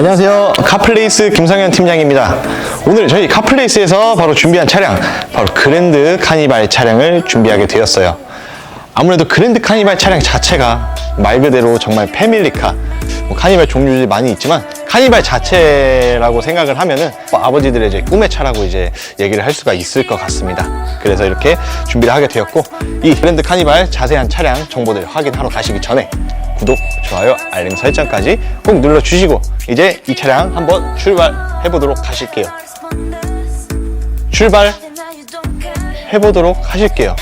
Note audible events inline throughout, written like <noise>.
안녕하세요. 카플레이스 김성현 팀장입니다. 오늘 저희 카플레이스에서 바로 준비한 차량, 바로 그랜드 카니발 차량을 준비하게 되었어요. 아무래도 그랜드 카니발 차량 자체가 말 그대로 정말 패밀리카, 뭐 카니발 종류들이 많이 있지만 카니발 자체라고 생각을 하면은 뭐 아버지들의 이제 꿈의 차라고 이제 얘기를 할 수가 있을 것 같습니다. 그래서 이렇게 준비를 하게 되었고 이 그랜드 카니발 자세한 차량 정보들 확인하러 가시기 전에 구독, 좋아요, 알림 설정까지 꼭 눌러주시고 이제 이 차량 한번 출발해 보도록 하실게요. 출발 해 보도록 하실게요.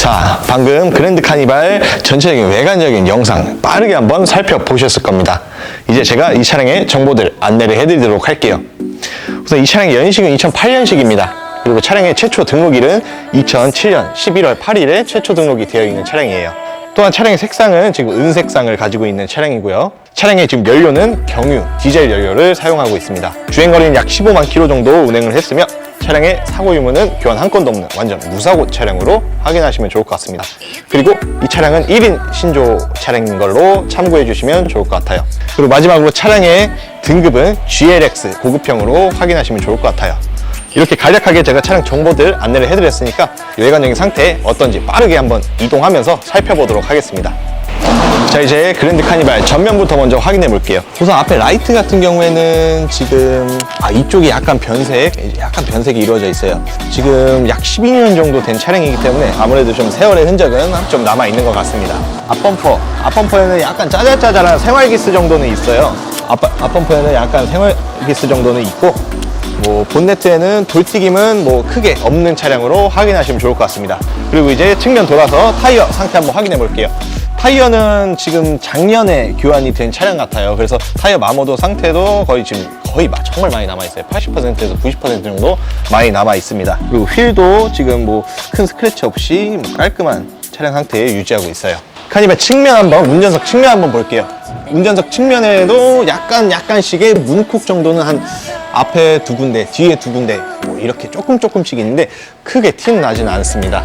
자, 방금 그랜드 카니발 전체적인 외관적인 영상 빠르게 한번 살펴보셨을 겁니다. 이제 제가 이 차량의 정보들 안내를 해드리도록 할게요. 우선 이 차량의 연식은 2008년식입니다. 그리고 차량의 최초 등록일은 2007년 11월 8일에 최초 등록이 되어 있는 차량이에요. 또한 차량의 색상은 지금 은색상을 가지고 있는 차량이고요. 차량의 지금 연료는 경유, 디젤 연료를 사용하고 있습니다. 주행거리는 약 15만 킬로 정도 운행을 했으며 차량의 사고 유무는 교환 한 건도 없는 완전 무사고 차량으로 확인하시면 좋을 것 같습니다. 그리고 이 차량은 1인 신조 차량인 걸로 참고해 주시면 좋을 것 같아요. 그리고 마지막으로 차량의 등급은 GLX 고급형으로 확인하시면 좋을 것 같아요. 이렇게 간략하게 제가 차량 정보들 안내를 해드렸으니까 외관적인 상태 어떤지 빠르게 한번 이동하면서 살펴보도록 하겠습니다. 자 이제 그랜드 카니발 전면부터 먼저 확인해 볼게요 우선 앞에 라이트 같은 경우에는 지금 아 이쪽이 약간 변색 약간 변색이 이루어져 있어요 지금 약 12년 정도 된 차량이기 때문에 아무래도 좀 세월의 흔적은 좀 남아 있는 것 같습니다 앞범퍼 앞범퍼에는 약간 짜잘짜잘한 생활기스 정도는 있어요 앞, 앞범퍼에는 약간 생활기스 정도는 있고 뭐 본네트에는 돌튀김은 뭐 크게 없는 차량으로 확인하시면 좋을 것 같습니다. 그리고 이제 측면 돌아서 타이어 상태 한번 확인해 볼게요. 타이어는 지금 작년에 교환이 된 차량 같아요. 그래서 타이어 마모도 상태도 거의 지금 거의 마- 정말 많이 남아 있어요. 80%에서 90% 정도 많이 남아 있습니다. 그리고 휠도 지금 뭐 큰 스크래치 없이 뭐 깔끔한 차량 상태에 유지하고 있어요. 카니발 측면 한번 운전석 측면 한번 볼게요. 운전석 측면에도 약간 약간씩의 문콕 정도는 한 앞에 두 군데, 뒤에 두 군데 뭐 이렇게 조금 조금씩 있는데 크게 티는 나지는 않습니다.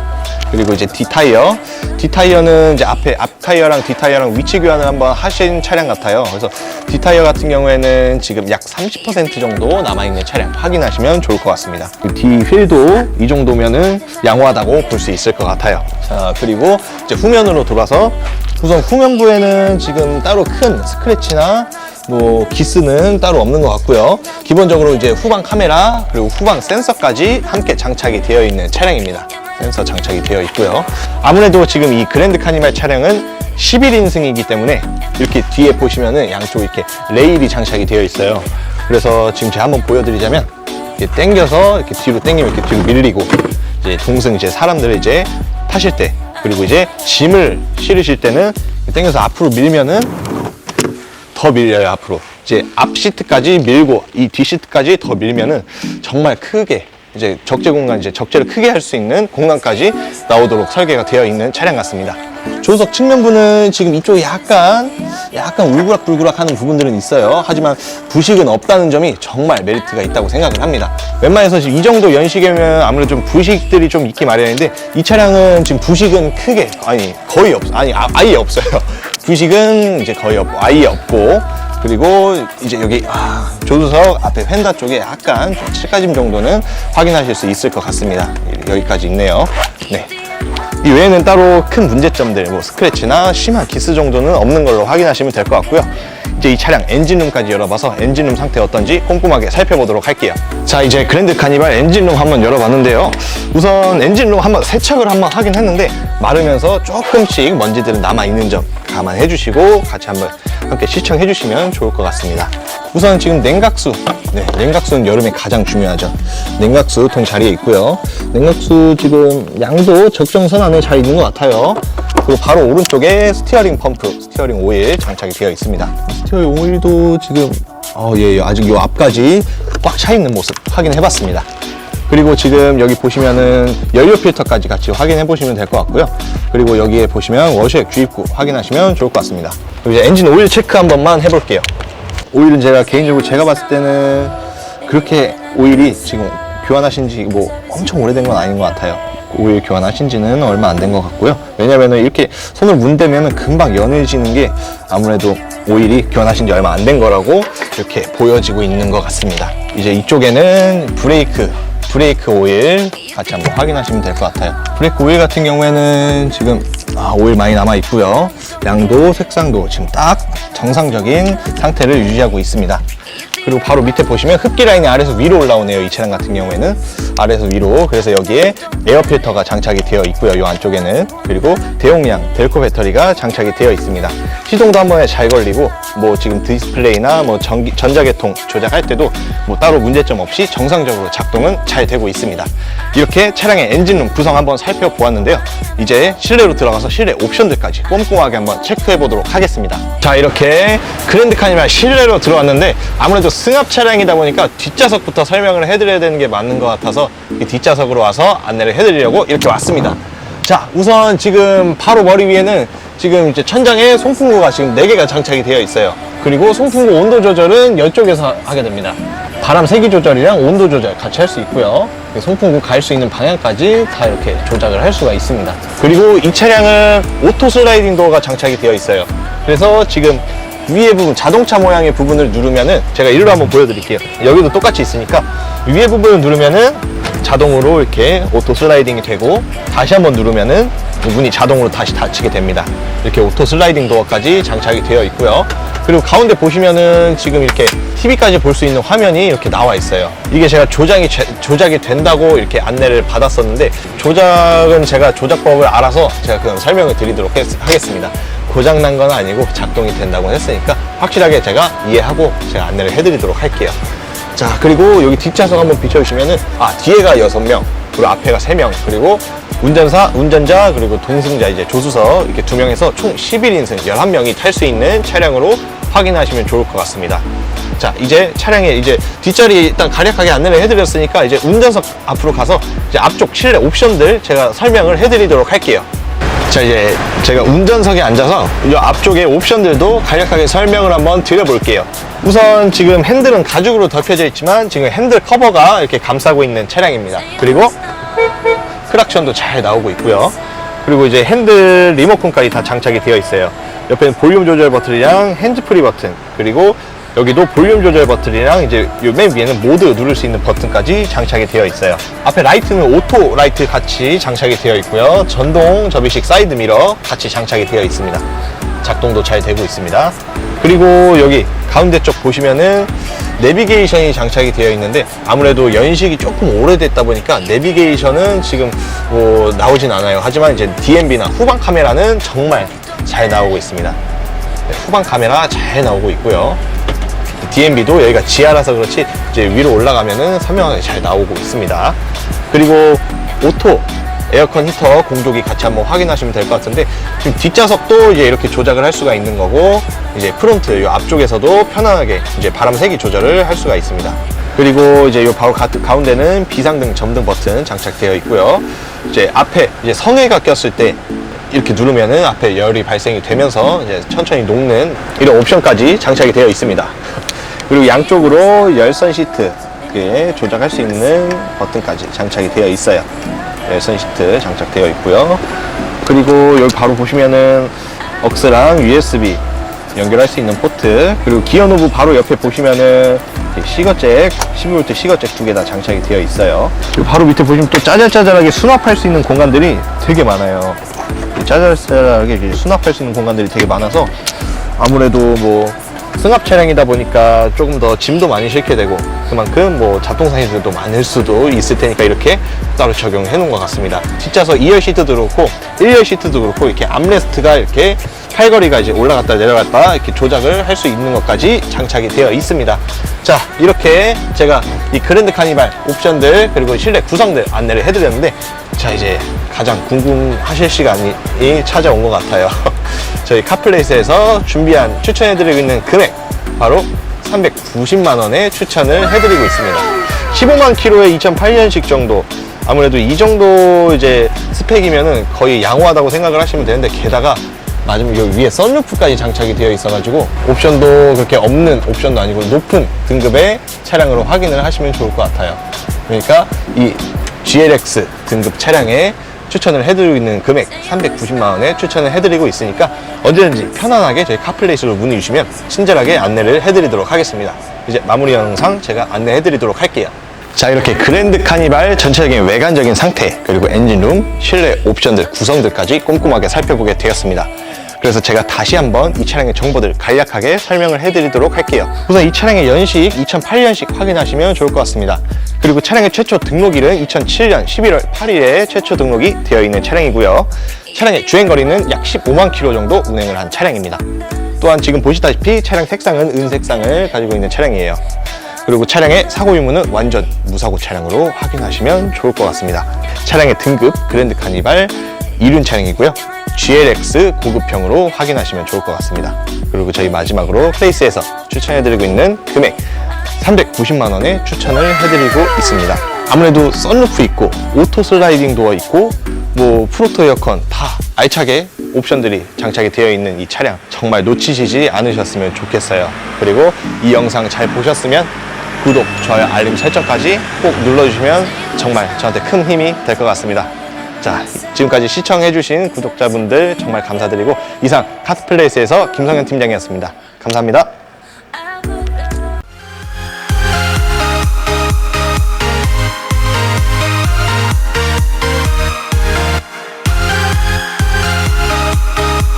그리고 이제 뒤 타이어, 뒤 타이어는 이제 앞에 앞 타이어랑 뒤 타이어랑 위치 교환을 한번 하신 차량 같아요. 그래서 뒤 타이어 같은 경우에는 지금 약 30% 정도 남아 있는 차량 확인하시면 좋을 것 같습니다. 그뒤 휠도 이 정도면은 양호하다고 볼 수 있을 것 같아요. 자 그리고 이제 후면으로 돌아서 우선 후면부에는 지금 따로 큰 스크래치나 뭐 기스는 따로 없는 것 같고요. 기본적으로 이제 후방 카메라 그리고 후방 센서까지 함께 장착이 되어 있는 차량입니다. 센서 장착이 되어 있고요. 아무래도 지금 이 그랜드 카니발 차량은 11인승이기 때문에 이렇게 뒤에 보시면은 양쪽 이렇게 레일이 장착이 되어 있어요. 그래서 지금 제가 한번 보여드리자면 이렇게 당겨서 이렇게 뒤로 당기면 이렇게 뒤로 밀리고 이제 동승 이제 사람들을 이제 타실 때 그리고 이제 짐을 실으실 때는 당겨서 앞으로 밀면은 더 밀려요 앞으로 이제 앞 시트까지 밀고 이 뒤 시트까지 더 밀면은 정말 크게 이제 적재 공간 이제 적재를 크게 할 수 있는 공간까지 나오도록 설계가 되어 있는 차량 같습니다. 조수석 측면부는 지금 이쪽에 약간 약간 울그락불그락 하는 부분들은 있어요. 하지만 부식은 없다는 점이 정말 메리트가 있다고 생각을 합니다. 웬만해서 지금 이 정도 연식이면 아무래도 좀 부식들이 좀 있기 마련인데 이 차량은 지금 부식은 크게 아니 거의 없 아니 아, 아예 없어요. 부식은 이제 거의 없고 아예 없고 그리고 이제 여기 아, 조수석 앞에 휀다 쪽에 약간 좀 칠까짐 정도는 확인하실 수 있을 것 같습니다. 여기까지 있네요. 네. 이 외에는 따로 큰 문제점들, 뭐 스크래치나 심한 기스 정도는 없는 걸로 확인하시면 될 것 같고요. 이제 이 차량 엔진룸까지 열어봐서 엔진룸 상태 어떤지 꼼꼼하게 살펴보도록 할게요. 자, 이제 그랜드 카니발 엔진룸 한번 열어봤는데요. 우선 엔진룸 한번 세척을 한번 하긴 했는데 마르면서 조금씩 먼지들은 남아있는 점 감안해 주시고 같이 한번 함께 시청해 주시면 좋을 것 같습니다. 우선 지금 냉각수, 네, 냉각수는 여름에 가장 중요하죠. 냉각수 통 자리에 있고요. 냉각수 지금 양도 적정선 안에 잘 있는 것 같아요. 그리고 바로 오른쪽에 스티어링 펌프, 스티어링 오일 장착이 되어 있습니다. 스티어링 오일도 지금 어, 예, 예, 아직 요 앞까지 꽉 차 있는 모습 확인해 봤습니다. 그리고 지금 여기 보시면은 연료 필터까지 같이 확인해 보시면 될 것 같고요. 그리고 여기에 보시면 워셔액 주입구 확인하시면 좋을 것 같습니다. 이제 엔진 오일 체크 한 번만 해볼게요. 오일은 제가 개인적으로 제가 봤을 때는 그렇게 오일이 지금 교환하신 지 뭐 엄청 오래된 건 아닌 것 같아요. 오일 교환하신 지는 얼마 안 된 것 같고요. 왜냐면은 이렇게 손을 문대면은 금방 연해지는 게 아무래도 오일이 교환하신 지 얼마 안 된 거라고 이렇게 보여지고 있는 것 같습니다. 이제 이쪽에는 브레이크, 브레이크 오일 같이 한번 확인하시면 될 것 같아요. 브레이크 오일 같은 경우에는 지금 아, 오일 많이 남아 있고요. 양도, 색상도 지금 딱 정상적인 상태를 유지하고 있습니다. 그리고 바로 밑에 보시면 흡기 라인이 아래에서 위로 올라오네요. 이 차량 같은 경우에는 아래에서 위로. 그래서 여기에 에어 필터가 장착이 되어 있고요. 이 안쪽에는 그리고 대용량 델코 배터리가 장착이 되어 있습니다. 시동도 한 번에 잘 걸리고 뭐 지금 디스플레이나 뭐 전기 전자계통 조작할 때도 뭐 따로 문제점 없이 정상적으로 작동은 잘 되고 있습니다. 이렇게 차량의 엔진룸 구성 한번 살펴보았는데요. 이제 실내로 들어가서 실내 옵션들까지 꼼꼼하게 한번 체크해 보도록 하겠습니다. 자 이렇게 그랜드 카니발 실내로 들어왔는데 아무래도 승합 차량이다 보니까 뒷좌석부터 설명을 해드려야 되는 게 맞는 것 같아서 이 뒷좌석으로 와서 안내를 해드리려고 이렇게 왔습니다. 자 우선 지금 바로 머리 위에는 지금 이제 천장에 송풍구가 지금 4개가 장착이 되어 있어요. 그리고 송풍구 온도 조절은 이쪽에서 하게 됩니다. 바람 세기 조절이랑 온도 조절 같이 할 수 있고요. 송풍구 갈 수 있는 방향까지 다 이렇게 조작을 할 수가 있습니다. 그리고 이 차량은 오토 슬라이딩 도어가 장착이 되어 있어요. 그래서 지금 위에 부분, 자동차 모양의 부분을 누르면은 제가 이리로 한번 보여드릴게요. 여기도 똑같이 있으니까 위에 부분을 누르면은 자동으로 이렇게 오토 슬라이딩이 되고 다시 한번 누르면은 문이 자동으로 다시 닫히게 됩니다. 이렇게 오토 슬라이딩 도어까지 장착이 되어 있고요. 그리고 가운데 보시면은 지금 이렇게 TV까지 볼 수 있는 화면이 이렇게 나와 있어요. 이게 제가 조작이 제- 조작이 된다고 이렇게 안내를 받았었는데 조작은 제가 조작법을 알아서 제가 그럼 설명을 드리도록 했- 하겠습니다. 고장 난 건 아니고 작동이 된다고 했으니까 확실하게 제가 이해하고 제가 안내를 해드리도록 할게요. 자 그리고 여기 뒷좌석 한번 비춰주시면은 아 뒤에가 여섯 명 그리고 앞에가 세 명 그리고 운전사 운전자 그리고 동승자 이제 조수석 이렇게 두 명에서 총 11인승 11명이 탈 수 있는 차량으로 확인하시면 좋을 것 같습니다 자 이제 차량에 이제 뒷자리 일단 간략하게 안내를 해드렸으니까 이제 운전석 앞으로 가서 이제 앞쪽 실내 옵션들 제가 설명을 해드리도록 할게요 자 이제 제가 운전석에 앉아서 이 앞쪽에 옵션들도 간략하게 설명을 한번 드려볼게요. 우선 지금 핸들은 가죽으로 덮여져 있지만 지금 핸들 커버가 이렇게 감싸고 있는 차량입니다. 그리고 크락션도 잘 나오고 있고요. 그리고 이제 핸들 리모컨까지 다 장착이 되어 있어요. 옆에는 볼륨 조절 버튼이랑 핸즈프리 버튼 그리고 여기도 볼륨 조절 버튼이랑 이제 요맨 위에는 모드 누를 수 있는 버튼까지 장착이 되어 있어요. 앞에 라이트는 오토 라이트 같이 장착이 되어 있고요. 전동 접이식 사이드 미러 같이 장착이 되어 있습니다. 작동도 잘 되고 있습니다. 그리고 여기 가운데 쪽 보시면은 내비게이션이 장착이 되어 있는데 아무래도 연식이 조금 오래됐다 보니까 내비게이션은 지금 뭐 나오진 않아요. 하지만 이제 DMB나 후방 카메라는 정말 잘 나오고 있습니다. 네, 후방 카메라 잘 나오고 있고요. DMB도 여기가 지하라서 그렇지 이제 위로 올라가면은 선명하게 잘 나오고 있습니다. 그리고 오토 에어컨 히터 공조기 같이 한번 확인하시면 될 것 같은데 지금 뒷좌석도 이제 이렇게 조작을 할 수가 있는 거고 이제 프론트 이 앞쪽에서도 편안하게 이제 바람 세기 조절을 할 수가 있습니다. 그리고 이제 요 바로 가, 가운데는 비상등 점등 버튼 장착되어 있고요. 이제 앞에 이제 성에가 꼈을 때 이렇게 누르면은 앞에 열이 발생이 되면서 이제 천천히 녹는 이런 옵션까지 장착이 되어 있습니다. 그리고 양쪽으로 열선 시트 에 조작할 수 있는 버튼까지 장착이 되어 있어요. 열선 시트 장착되어 있고요. 그리고 여기 바로 보시면은 억스랑 USB 연결할 수 있는 포트 그리고 기어 노브 바로 옆에 보시면은 시거잭 12V 시거잭 두 개 다 장착이 되어 있어요. 그리고 바로 밑에 보시면 또 짜잘짜잘하게 수납할 수 있는 공간들이 되게 많아요. 이 짜잘짜잘하게 수납할 수 있는 공간들이 되게 많아서 아무래도 뭐 승합 차량이다 보니까 조금 더 짐도 많이 실게 되고 그만큼 뭐 잡동사니들도 많을 수도 있을 테니까 이렇게 따로 적용해 놓은 것 같습니다. 뒷좌석 2열 시트도 그렇고 1열 시트도 그렇고 이렇게 암레스트가 이렇게 팔걸이가 이제 올라갔다 내려갔다 이렇게 조작을 할 수 있는 것까지 장착이 되어 있습니다. 자 이렇게 제가 이 그랜드 카니발 옵션들 그리고 실내 구성들 안내를 해드렸는데 자 이제 가장 궁금하실 시간이 찾아온 것 같아요. <laughs> 저희 카플레이스에서 준비한 추천해드리고 있는 금액 바로 390만 원에 추천을 해드리고 있습니다. 15만 킬로에 2008년식 정도. 아무래도 이 정도 이제 스펙이면은 거의 양호하다고 생각을 하시면 되는데 게다가 맞으면 여기 위에 썬루프까지 장착이 되어 있어가지고 옵션도 그렇게 없는 옵션도 아니고 높은 등급의 차량으로 확인을 하시면 좋을 것 같아요. 그러니까 이 GLX 등급 차량에 추천을 해드리고 있는 금액 390만 원에 추천을 해드리고 있으니까 언제든지 편안하게 저희 카플레이스로 문의 주시면 친절하게 안내를 해드리도록 하겠습니다. 이제 마무리 영상 제가 안내해드리도록 할게요. 자 이렇게 그랜드 카니발 전체적인 외관적인 상태 그리고 엔진룸, 실내 옵션들, 구성들까지 꼼꼼하게 살펴보게 되었습니다. 그래서 제가 다시 한번 이 차량의 정보들 간략하게 설명을 해드리도록 할게요. 우선 이 차량의 연식 2008년식 확인하시면 좋을 것 같습니다. 그리고 차량의 최초 등록일은 2007년 11월 8일에 최초 등록이 되어 있는 차량이고요. 차량의 주행거리는 약 15만 킬로 정도 운행을 한 차량입니다. 또한 지금 보시다시피 차량 색상은 은색상을 가지고 있는 차량이에요. 그리고 차량의 사고 유무는 완전 무사고 차량으로 확인하시면 좋을 것 같습니다. 차량의 등급 그랜드 카니발 이륜 차량이고요. GLX 고급형으로 확인하시면 좋을 것 같습니다. 그리고 저희 마지막으로 플레이스에서 추천해드리고 있는 금액 390만 원에 추천을 해드리고 있습니다. 아무래도 썬루프 있고 오토 슬라이딩 도어 있고 뭐 프로토 에어컨 다 알차게 옵션들이 장착이 되어 있는 이 차량 정말 놓치시지 않으셨으면 좋겠어요. 그리고 이 영상 잘 보셨으면 구독, 좋아요, 알림 설정까지 꼭 눌러주시면 정말 저한테 큰 힘이 될 것 같습니다. 자, 지금까지 시청해주신 구독자분들 정말 감사드리고 이상 카트플레이스에서 김성현 팀장이었습니다. 감사합니다.